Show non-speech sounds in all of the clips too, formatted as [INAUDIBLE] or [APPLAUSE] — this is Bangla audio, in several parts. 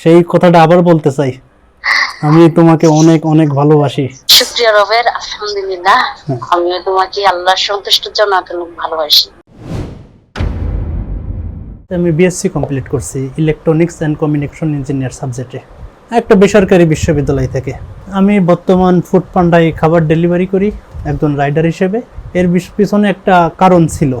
সেই কথাটা আবার বলতে চাই। আমি তোমাকে অনেক অনেক ভালোবাসি। শুক্রিয়া রবের আলহামদুলিল্লাহ। আমিও তোমাকে আল্লাহর সন্তুষ্টির জন্য এত ভালোবাসি। আমি বিএসসি কমপ্লিট করছি ইলেকট্রনিক্স অ্যান্ড কমিউনিকেশন ইঞ্জিনিয়ার সাবজেক্টে একটা বেসরকারি বিশ্ববিদ্যালয় থেকে। আমি বর্তমান ফুড পান্ডায় খাবার ডেলিভারি করি একজন রাইডার হিসেবে। এর পিছনে একটা কারণ ছিল।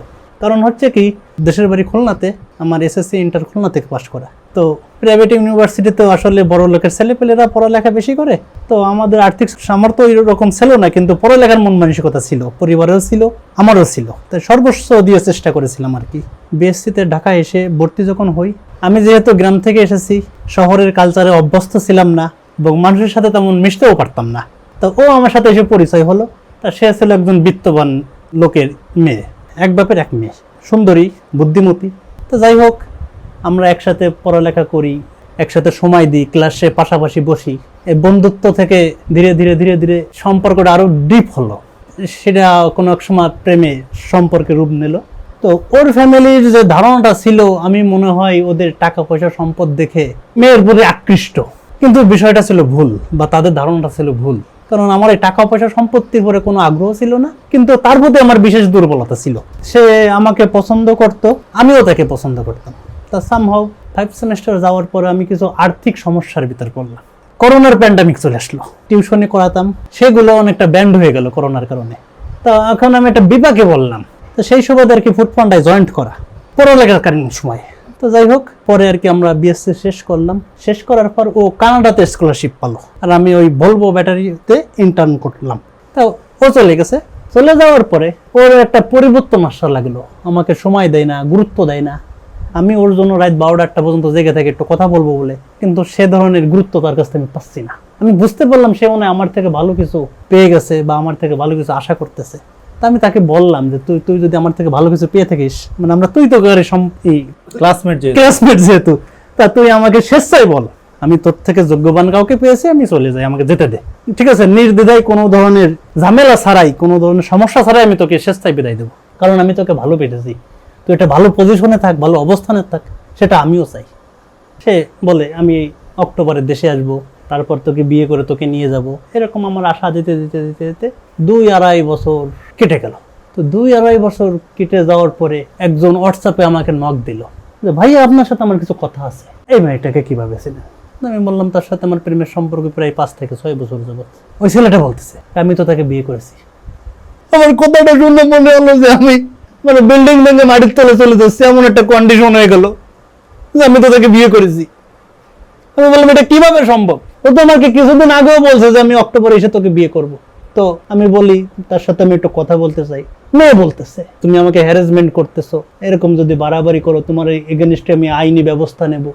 কারণ হচ্ছে কি দেশের বাড়ি খুলনাতে আমার এসএসসি ইন্টার খুলনা থেকে পাশ করা। তো প্রাইভেট ইউনিভার্সিটিতে আসলে বড় লোকের ছেলেপেলেরা পড়ালেখা বেশি করে, তো আমাদের আর্থিক সামর্থ্য এরকম ছিল না, কিন্তু পড়ালেখার মন মানসিকতা ছিল, পরিবারেও ছিল, আমারও ছিল। তাই সর্বস্ব দিয়ে চেষ্টা করেছিলাম আর কি। বিএসসিতে ঢাকা এসে ভর্তি যখন হই, আমি যেহেতু গ্রাম থেকে এসেছি, শহরের কালচারে অভ্যস্ত ছিলাম না এবং মানুষের সাথে তেমন মিশতেও পারতাম না। তো ও আমার সাথে এসে পরিচয় হলো, তা সে ছিল একজন বিত্তবান লোকের মেয়ে, এক বাপের এক মেয়ে, সুন্দরী, বুদ্ধিমতী। তো যাই হোক আমরা একসাথে পড়ালেখা করি, একসাথে সময় দিই, ক্লাসে পাশাপাশি বসি। এই বন্ধুত্ব থেকে ধীরে ধীরে ধীরে ধীরে সম্পর্কটা আরও ডিপ হলো। সেটা কোনো এক সময় প্রেমে সম্পর্কে রূপ নিল। তো ওর ফ্যামিলির যে ধারণাটা ছিল, আমি মনে হয় ওদের টাকা পয়সা সম্পদ দেখে মেয়ের প্রতি আকৃষ্ট। কিন্তু বিষয়টা ছিল ভুল বা তাদের ধারণাটা ছিল ভুল। কারণ আমার এই টাকা পয়সা সম্পত্তির পরে কোনো আগ্রহ ছিল না, কিন্তু তার প্রতি আমার বিশেষ দুর্বলতা ছিল। সে আমাকে পছন্দ করত, আমিও তাকে পছন্দ করতাম। তা সামহাও ফাইভ সেমিস্টার যাওয়ার পরে আমি কিছু আর্থিক সমস্যার ভিতর পড়লাম। করোনার প্যান্ডামিক চলে আসলো। টিউশনি করাতাম। সেগুলো অনেকটা ব্যান্ড হয়ে গেল করোনার কারণে। তা এখন আমি একটা বিপাকে বললাম তো সেই সুবাদে আর কি ফুড ফান্ডায় জয়েন্ট করা। পড়ালেখাকালীন সময়। তো যাই হোক, পরে আর কি আমরা বিএসসি শেষ করলাম। শেষ করার পর ও কানাডাতে স্কলারশিপ পালো। আর আমি ওই ভলভো ব্যাটারিতে ইন্টার্ন করলাম। তা ও চলে গেছে। চলে যাওয়ার পরে ওর একটা পরিবর্তন আসা লাগল। আমাকে সময় দেয় না, গুরুত্ব দেয় না। আমি ওর জন্য রাত বারোটা একটা পর্যন্ত জেগে থেকে একটু কথা বলব বলে। কিন্তু সে ধরনের গুরুত্ব তার কাছ থেকে আমি পাচ্ছি না। আমি বুঝতে পারলাম সে মনে আমার থেকে ভালো কিছু পেয়ে গেছে বা আমার থেকে ভালো কিছু আশা করতেছে। তা আমি তাকে বললাম যে তুই তুই যদি আমার থেকে ভালো কিছু পেয়ে থাকিস মানে আমরা তুই তো করে এই ক্লাসমেট যে ক্লাসমেট যেহেতু তা তুই আমাকে স্বেচ্ছায় বল। আমি তোর থেকে যোগ্যবান কাউকে পেয়েছি আমি চলে যাই আমাকে যেতে দে। ঠিক আছে নির্দ্বিধায় কোনো ধরনের ঝামেলা ছাড়াই কোনো ধরনের সমস্যা ছাড়াই আমি তোকে স্বেচ্ছায় বিদায় দেবো। কারণ আমি তোকে ভালো পেতেছি তুই একটা ভালো পজিশনে থাক, ভালো অবস্থানে থাক, সেটা আমিও চাই। সে বলে, আমি অক্টোবরে দেশে আসব, তারপর তোকে বিয়ে করে তোকে নিয়ে যাব। এরকম আমার আশা দিতে দিতে দিতে দিতে দুই আড়াই বছর কেটে গেল। তো দুই আড়াই বছর কেটে যাওয়ার পরে একজন হোয়াটসঅ্যাপে আমাকে নক দিল। যে, ভাইয়া, আপনার সাথে আমার কিছু কথা আছে। এই মেয়েটাকে কীভাবে ছিলেন আমি বললাম, তার সাথে আমার প্রেমের সম্পর্ক প্রায় পাঁচ থেকে ছয় বছর যাবত ওই ছেলেটা বলতেছে, আমি তো তাকে বিয়ে করেছি। আমার কথাটা শুনে মনে হলো যে আমি মানে বিল্ডিং ভেঙে মাটির তলে চলে যাচ্ছি, এমন একটা কন্ডিশন হয়ে গেল যে আমি তো তাকে বিয়ে করেছি। আমি বললাম, এটা কীভাবে সম্ভব? ও তো আমাকে কিছুদিন আগেও বলছে যে আমি অক্টোবরে এসে তোকে বিয়ে করব। তো আমি বলি, তার সাথে আমি একটু কথা বলতে চাই। মেয়ে বলতেছে, তুমি আমাকে হ্যারাসমেন্ট করতেছো। এরকম যদি বাড়াবাড়ি করো, তোমার এগেনস্টে আমি আইনি ব্যবস্থা নেব।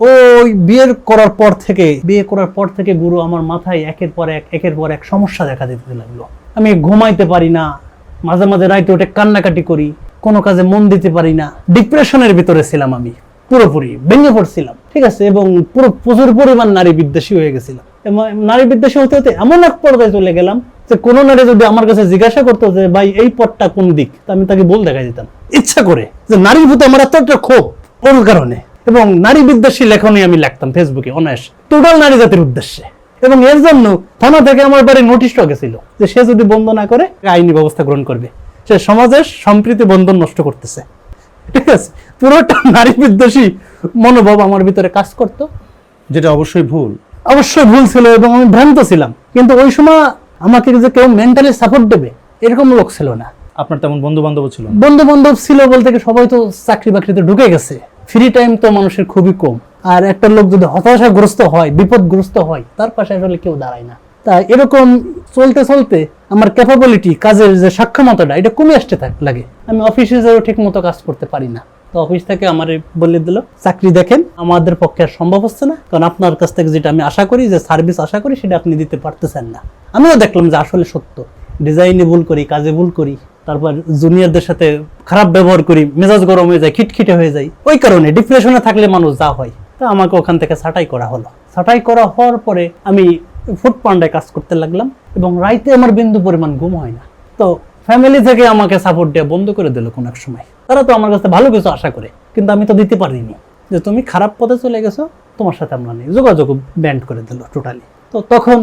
ওই বিয়ের করার পর থেকে, বিয়ে করার পর থেকে গুরু আমার মাথায় একের পর এক, একের পর এক সমস্যা দেখা দিতে লাগল। আমি ঘুমাইতে পারি না মাঝে মাঝে রাইতে উঠে কান্নাকাটি করি, কোনো কাজে মন দিতে পারি না। ডিপ্রেশনের ভিতরে ছিলাম আমি, পুরোপুরি ভেঙে পড়ছিলাম, ঠিক আছে? এবং পুরো প্রচুর পরিমাণ নারী বিদ্বেষী হয়ে গেছিলাম। নারী বিদ্বেষী হতে হতে এমন এক পর্যায়ে চলে গেলাম যে কোনো নারী যদি আমার কাছে জিজ্ঞাসা করতো যে, ভাই, এই পথটা কোন দিক? তা আমি তাকে বল দেখা দিতাম। ইচ্ছা করে যে নারীর প্রতি আমার এত একটা ক্ষোভ ওর কারণে। এবং নারী বিদ্বেষী লেখনী আমি লিখতাম ফেসবুকে অনায়াস। টোটাল নারী জাতির উদ্দেশ্যে। এবং এর জন্য থানা থেকে আমার বাড়ি নোটিশও গেছিল যে সে যদি বন্ধ না করে আইনি ব্যবস্থা গ্রহণ করবে। সে সমাজের সম্প্রীতি বন্ধন নষ্ট করতেছে। ঠিক আছে? পুরোটা নারী বিদ্বেষী মনোভাব আমার ভিতরে কাজ করত। যেটা অবশ্যই ভুল। অবশ্যই ভুল ছিল এবং আমি ভ্রান্ত ছিলাম। কিন্তু ওই সময় আমাকে যে কেউ মেন্টালি সাপোর্ট দেবে এরকম লোক ছিল না। আপনার তেমন বন্ধু বান্ধব ছিল বন্ধু বান্ধব ছিল বলতে সবাই তো চাকরি বাকরিতে ঢুকে গেছে। ফ্রি টাইম তো মানুষের খুবই কম। আর একটা লোক যদি হতাশাগ্রস্ত হয়, বিপদগ্রস্ত হয়, তার পাশে আসলে কেউ দাঁড়ায় না। তা এরকম চলতে চলতে আমার ক্যাপাবিলিটি কাজের যে সক্ষমতাটা, এটা কমে আসতে থাক লাগে। আমি অফিসে যাও ঠিক মতো কাজ করতে পারি না। তো অফিস থেকে আমার বলে দিল, চাকরি দেখেন, আমাদের পক্ষে আর সম্ভব হচ্ছে না। কারণ আপনার কাছ থেকে যেটা আমি আশা করি, যে সার্ভিস আশা করি, সেটা আপনি দিতে পারতেছেন না। আমিও দেখলাম যে আসলে সত্য। ডিজাইনে ভুল করি, কাজে ভুল করি। তারপর জুনিয়রদের সাথে খারাপ ব্যবহার করি, মেজাজ গরম হয়ে যায়, খিটখিটে হয়ে যায়। ওই কারণে ডিপ্রেশনে থাকলে মানুষ যা হয়। তা আমাকে ওখান থেকে ছাঁটাই করা হলো। ছাঁটাই করা হওয়ার পরে আমি ফুড পান্ডায় কাজ করতে লাগলাম এবং রাইতে আমার বিন্দু পরিমাণ ঘুম হয় না। তো ফ্যামিলি থেকে আমাকে সাপোর্ট দেওয়া বন্ধ করে দিল কোনো এক সময়। তারা তো আমার কাছে ভালো কিছু আশা করে, কিন্তু আমি তো দিতে পারিনি। যে তুমি খারাপ পথে চলে গেছো, তোমার সাথে আমরা নেই। যোগাযোগ ব্যান্ড করে দিল টোটালি তো তখন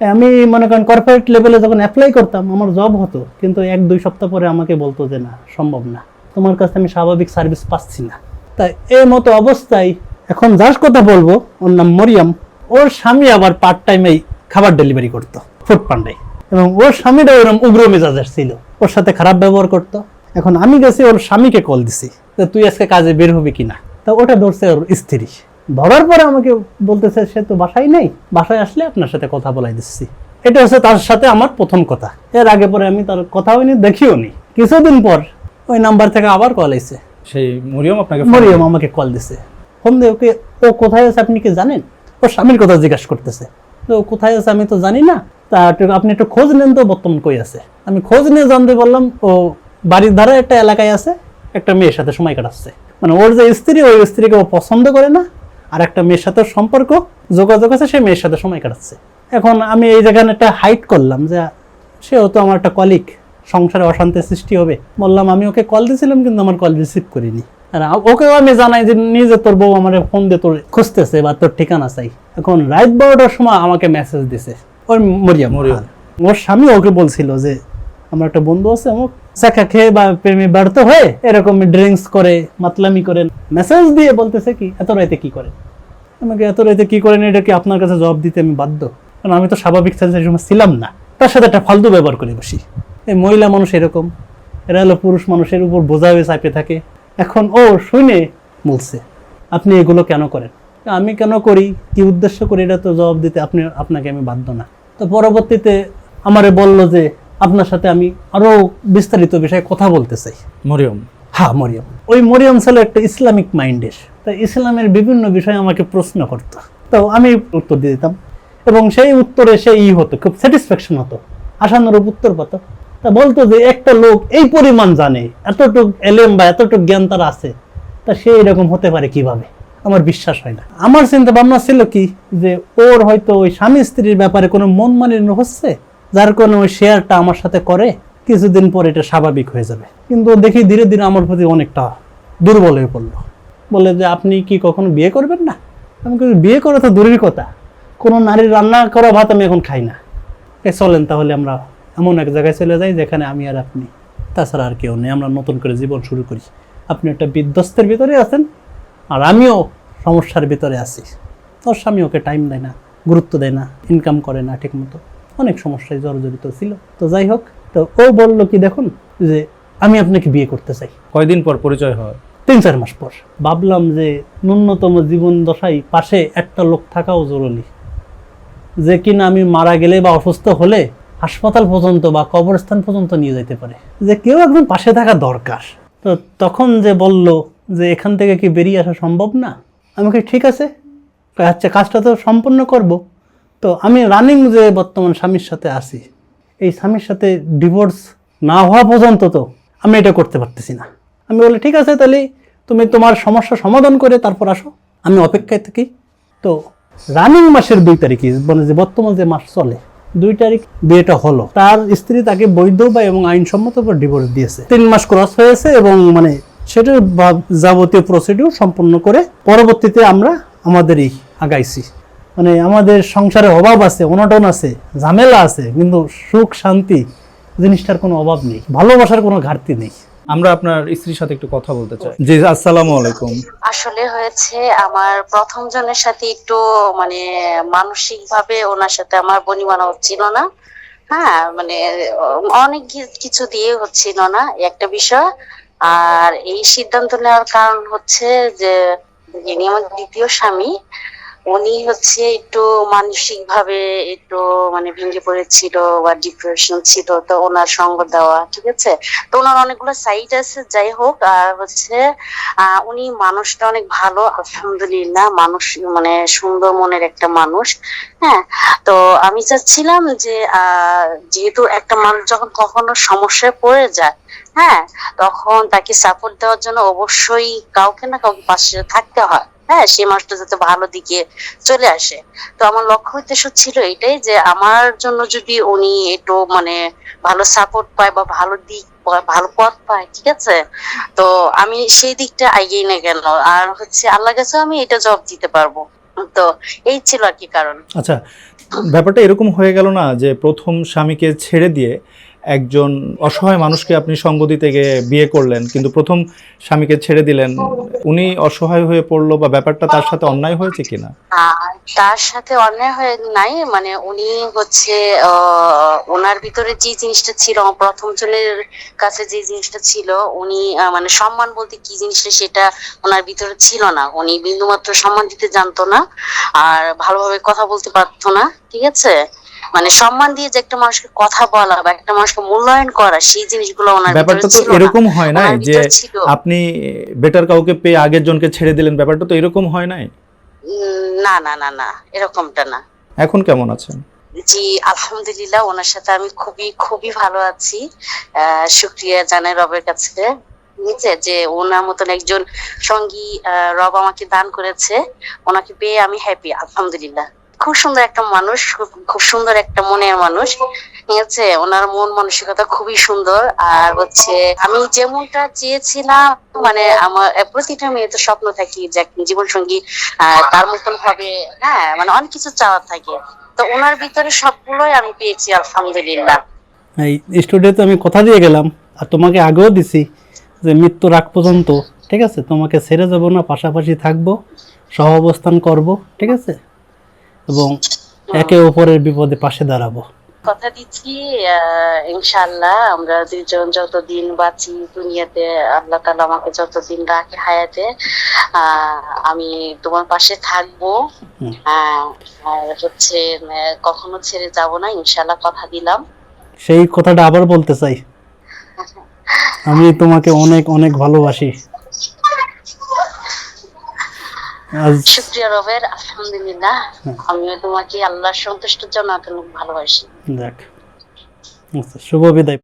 আমি মনে করেন কর্পোরেট লেভেলে যখন অ্যাপ্লাই করতাম, আমার জব হতো, কিন্তু এক, দুই সপ্তাহ পরে আমাকে বলতো যে, না, সম্ভব না। তোমার কাছে আমি স্বাভাবিক সার্ভিস পাচ্ছি না। তাই এই মতো অবস্থায় এখন যার কথা বলব, ওর নাম মরিয়াম। ওর স্বামী আবার পার্ট টাইমেই খাবার ডেলিভারি করতো ফুড পান্ডায় এবং ওর স্বামীটা ওরকম উগ্র মেজাজের ছিল। ওর সাথে খারাপ ব্যবহার করতো। এখন আমি গেছি, ওর স্বামীকে কল দিছি তুই আজকে কাজে বের হবি কিনা? তা ওটা ধরছে ওর স্ত্রী। ধরার পরে আমাকে বলতেছে সে তো বাসায় নেই বাসায় আসলে আপনার সাথে কথা বলাই দিচ্ছি। এটা হচ্ছে তার সাথে আমার প্রথম কথা। এর আগে পরে আমি তার কথা হয়নি দেখিও নি। কিছুদিন পর ওই নাম্বার থেকে আবার কল আইছে। সেই মরিয়ম আপনাকে মরিয়ম আমাকে কল দিছে। ফোন দিয়ে ওকে ও কোথায় আছে আপনি কি জানেন? ও স্বামীর কথা জিজ্ঞাসা করতেছে। তো কোথায় আছে আমি তো জানি না। তা আপনি একটু খোঁজ নেন তো বর্তমান কই আছে? আমি খোঁজ নিয়ে জানতে পারলাম ও বাড়ির ধারে একটা এলাকায় আছে একটা মেয়ের সাথে সময় কাটাচ্ছে। মানে ওর যে স্ত্রী ওই স্ত্রীকে ও পছন্দ করে না। আর একটা মেয়ের সাথে সম্পর্ক যোগাযোগ আছে সেই মেয়ের সাথে সময় কাটাচ্ছে। এখন আমি এই জায়গায় একটা হাইট করলাম যে সেও তো আমার একটা কলিক সংসারে অশান্তি সৃষ্টি হবে। বললাম আমি ওকে কল দিয়েছিলাম কিন্তু আমার কল রিসিভ করিনি। আর ওকেও আমি জানাই যে নিজে তোর বউ আমার ফোন দিয়ে তোর খুঁজতেছে বা তোর ঠিকানা চাই। এখন রাত বারোটার সময় আমাকে মেসেজ দিছে ওর মরিয়াম। মরিয়ম। ওর স্বামী ওকে বলছিল যে আমার একটা বন্ধু আছে অমুক চাকা খেয়ে বা প্রেমে ব্যর্থ হয়ে এরকম ড্রিঙ্কস করে, মাতলামি করে, মেসেজ দিয়ে বলতেছে কি, এত রাইতে কি করে? আমাকে এত রাইতে কি করেন? এটা কি আপনার কাছে জবাব দিতে আমি বাধ্য? কারণ আমি তো স্বাভাবিক ছিলাম না। তার সাথে একটা ফালতু ব্যবহার করে বসি। এই মহিলা মানুষ এরকম। এরা হলো পুরুষ মানুষের উপর বোঝা হয়ে চাপে থাকে। এখন ও শুনে বলছে, আপনি এগুলো কেন করেন? আমি কেন করি? কি উদ্দেশ্য করি? এটা তো জবাব দিতে আপনি, আপনাকে আমি বাধ্য না। তো পরবর্তীতে আমারে বলল যে আপনার সাথে আমি আরও বিস্তারিত বিষয়ে কথা বলতে চাই। মরিয়ম। হ্যাঁ মরিয়ম। ওই মরিয়ম ছিল একটা ইসলামিক মাইন্ডের। তা ইসলামের বিভিন্ন বিষয়ে আমাকে প্রশ্ন করতো। তো আমি উত্তর দিয়ে দিতাম। এবং সেই উত্তরে সে ই হতো খুব স্যাটিসফ্যাকশন হতো। আশানুরূপ উত্তর পাতো। তা বলতো যে একটা লোক এই পরিমাণ জানে এতটুক এলেম বা এতটুক জ্ঞান তার আছে। তা সে এরকম হতে পারে কীভাবে? আমার বিশ্বাস হয় না। আমার চিন্তা ভাবনা ছিল কি? যে ওর হয়তো ওই স্বামী স্ত্রীর ব্যাপারে কোনো মন মালিন্য হচ্ছে? যার কারণে ওই শেয়ারটা আমার সাথে করে কিছুদিন পর এটা স্বাভাবিক হয়ে যাবে। কিন্তু দেখি ধীরে ধীরে আমার প্রতি অনেকটা দুর্বল হয়ে পড়ল। বলে যে আপনি কি কখনো বিয়ে করবেন না? আমি বলি, বিয়ে করা তো দূরের কথা। কোনো নারীর রান্না করা ভাত আমি এখন খাই না। এ চলেন তাহলে আমরা এমন এক জায়গায় চলে যাই যেখানে আমি আর আপনি তাছাড়া আর কেউ নেই। আমরা নতুন করে জীবন শুরু করি। আপনি একটা বিধ্বস্তের ভিতরে আছেন আর আমিও সমস্যার ভিতরে আছি। তোর স্বামী ওকে টাইম দেয় না গুরুত্ব দেয় না ইনকাম করে না ঠিক মতো অনেক সমস্যায় জর্জরিত ছিল। তো যাই হোক তো ও বলল কি দেখুন যে আমি আপনাকে বিয়ে করতে চাই। কয়দিন পর পরিচয় হয়? তিন চার মাস পর। ভাবলাম যে ন্যূনতম জীবন দশায় পাশে একটা লোক থাকাও জরুরি। যে কিনা আমি মারা গেলে বা অসুস্থ হলে হাসপাতাল পর্যন্ত বা কবরস্থান পর্যন্ত নিয়ে যেতে পারে। যে কেউ একজন পাশে থাকা দরকার। তো তখন যে বলল যে এখান থেকে কি বেরিয়ে আসা সম্ভব না? আমাকে ঠিক আছে। আচ্ছা কাজটা তো সম্পূর্ণ করব। তো আমি রানিং যে বর্তমান স্বামীর সাথে আছি, এই স্বামীর সাথে ডিভোর্স না হওয়া পর্যন্ত তো আমি এটা করতে পারতেছি না। আমি বলি, ঠিক আছে তাহলে তুমি তোমার সমস্যা সমাধান করে তারপর আসো, আমি অপেক্ষায় থাকি। তো রানিং মাসের দুই তারিখে মানে যে বর্তমান যে মাস চলে, দুই তারিখ বিয়েটা হলো। তার স্ত্রী তাকে বৈধ বা এবং আইনসম্মত ডিভোর্স দিয়েছে। তিন মাস ক্রস হয়েছে এবং মানে সেটার যাবতীয় প্রসিডিউর সম্পন্ন করে পরবর্তীতে আমরা আমাদেরই আগাইছি। মানে আমাদের সংসারে অভাব আছে অনটন আছে ঝামেলা আছে কিন্তু সুখ শান্তি জিনিসটার কোনো অভাব নেই ভালোবাসার কোনো ঘাটতি নেই। আমরা আপনার স্ত্রীর সাথে একটু কথা বলতে চাই। জি আসসালামু আলাইকুম। আসলে হয়েছে আমার প্রথম জনের সাথে একটু মানে মানসিক ভাবে ওনার সাথে আমার বনিমানা হচ্ছিল না। হ্যাঁ মানে অনেক কিছু দিয়ে হচ্ছিল না একটা বিষয়। আর এই সিদ্ধান্ত নেওয়ার কারণ হচ্ছে যে যিনি আমার দ্বিতীয় স্বামী উনি হচ্ছে একটু মানসিক ভাবে একটু মানে ভেঙে পড়েছিল বা ডিপ্রেশন ছিল, তো ওনার সঙ্গ দেওয়া, ঠিক আছে? তো ওনার অনেকগুলো সাইট আছে, যাই হোক, আর হচ্ছে উনি মানুষটা অনেক ভালো, আলহামদুলিল্লাহ, মানুষ মানে সুন্দর মনের একটা মানুষ হ্যাঁ? তো আমি চাচ্ছিলাম যে যেহেতু একটা মানুষ যখন কখনো সমস্যায় পড়ে যায় হ্যাঁ? তখন তাকে সাপোর্ট দেওয়ার জন্য অবশ্যই কাউকে না কাউকে পাশে থাকতে হয়। হ্যাঁ সেই মানুষটা যাতে ভালো দিকে চলে আসে। তো আমার লক্ষ্য উদ্দেশ্য ছিল এটাই যে আমার জন্য যদি উনি একটু মানে ভালো সাপোর্ট পায় বা ভালো দিক ভালো পথ পায়, ঠিক আছে? তো আমি সেই দিকটা এগিয়ে না কেন? আর হচ্ছে আল্লাহ কাছে আমি এটা জব দিতে পারব। তো এই ছিল আর কি কারণ। আচ্ছা ব্যাপারটা এরকম হয়ে গেল না যে প্রথম স্বামীকে ছেড়ে দিয়ে একজন অসহায় মানুষকে আপনি সঙ্গ দিতে গিয়ে বিয়ে করলেন, কিন্তু প্রথম স্বামীকে ছেড়ে দিলেন, উনি অসহায় হয়ে পড়ল বা ব্যাপারটা তার সাথে অন্যায় হয়েছে কিনা? তার সাথে অন্যায় হয়ে নাই মানে উনি হচ্ছে ওনার ভিতরে যে জিনিসটা ছিল, প্রথম জনের কাছে যে জিনিসটা ছিল, উনি মানে সম্মান বলতে কি জিনিসটা সেটা ওনার ভিতরে ছিল না। উনি বিন্দুমাত্র সম্মান দিতে জানতো না, আর ভালোভাবে কথা বলতে পারতো না, ঠিক আছে? মানে সম্মান দিয়ে যে একটা মানুষকে কথা বলা বা একটা মানুষকে মূল্যায়ন করা সেই জিনিসগুলো ওনার ব্যাপারটা তো এরকম হয় ওনার যে আপনি বেটার কাউকে পেয়ে আগের জনকে ছেড়ে দিলেন ব্যাপারটা তো এরকম হয় নাই? না না না না এরকমটা না। এখন কেমন আছেন? জি আলহামদুলিল্লাহ ওনার সাথে আমি খুবই খুবই ভালো আছি। শুক্রিয়া জানাই রবের কাছে। নিচে যে ওনার মতন একজন সঙ্গী রব আমাকে দান করেছে। ওনাকে পেয়ে আমি হ্যাপি আলহামদুলিল্লাহ। খুব সুন্দর একটা মানুষ, খুব- সুন্দর একটা মনের মানুষ। ঠিক আছে? ওনার মন মানসিকতা খুবই সুন্দর। আর হচ্ছে, আমি যেমনটা চেয়েছিলাম মানে আমার, প্রতিটা মেয়ে তো স্বপ্ন থাকি যে জীবন সঙ্গী তার মতন হবে হ্যাঁ মানে অনেক কিছু থাকে। তো ওনার ভিতরে সবগুলোই আমি পেয়েছি, আলহামদুলিল্লাহ। এই স্টুডিওতে আমি কথা দিয়ে গেলাম, আর তোমাকে আগেও দিছি যে মৃত্যুর আগ পর্যন্ত, ঠিক আছে? তোমাকে ছেড়ে যাব না, পাশাপাশি থাকব সহ অবস্থান করব, ঠিক আছে? এবং একে অপরের বিপদে পাশে দাঁড়াবো। কথা দিচ্ছি আহ, ইনশাআল্লাহ আমরা দুইজন যতদিন বাঁচি দুনিয়াতে আল্লাহ তালা আমাকে যতদিন রাখে হায়াতে আমি তোমার পাশে থাকব। আর হচ্ছে কখনো ছেড়ে যাব না ইনশাআল্লাহ কথা দিলাম। সেই কথাটা আবার বলতে চাই। [LAUGHS] আমি তোমাকে অনেক অনেক ভালোবাসি। শুক্রিয়া রবের আলহামদুলিল্লাহ। হুম। আমিও তোমাকে আল্লাহর সন্তুষ্টের জন্য অনেক ভালোবাসি। দেখ আচ্ছা শুভ বিদায়।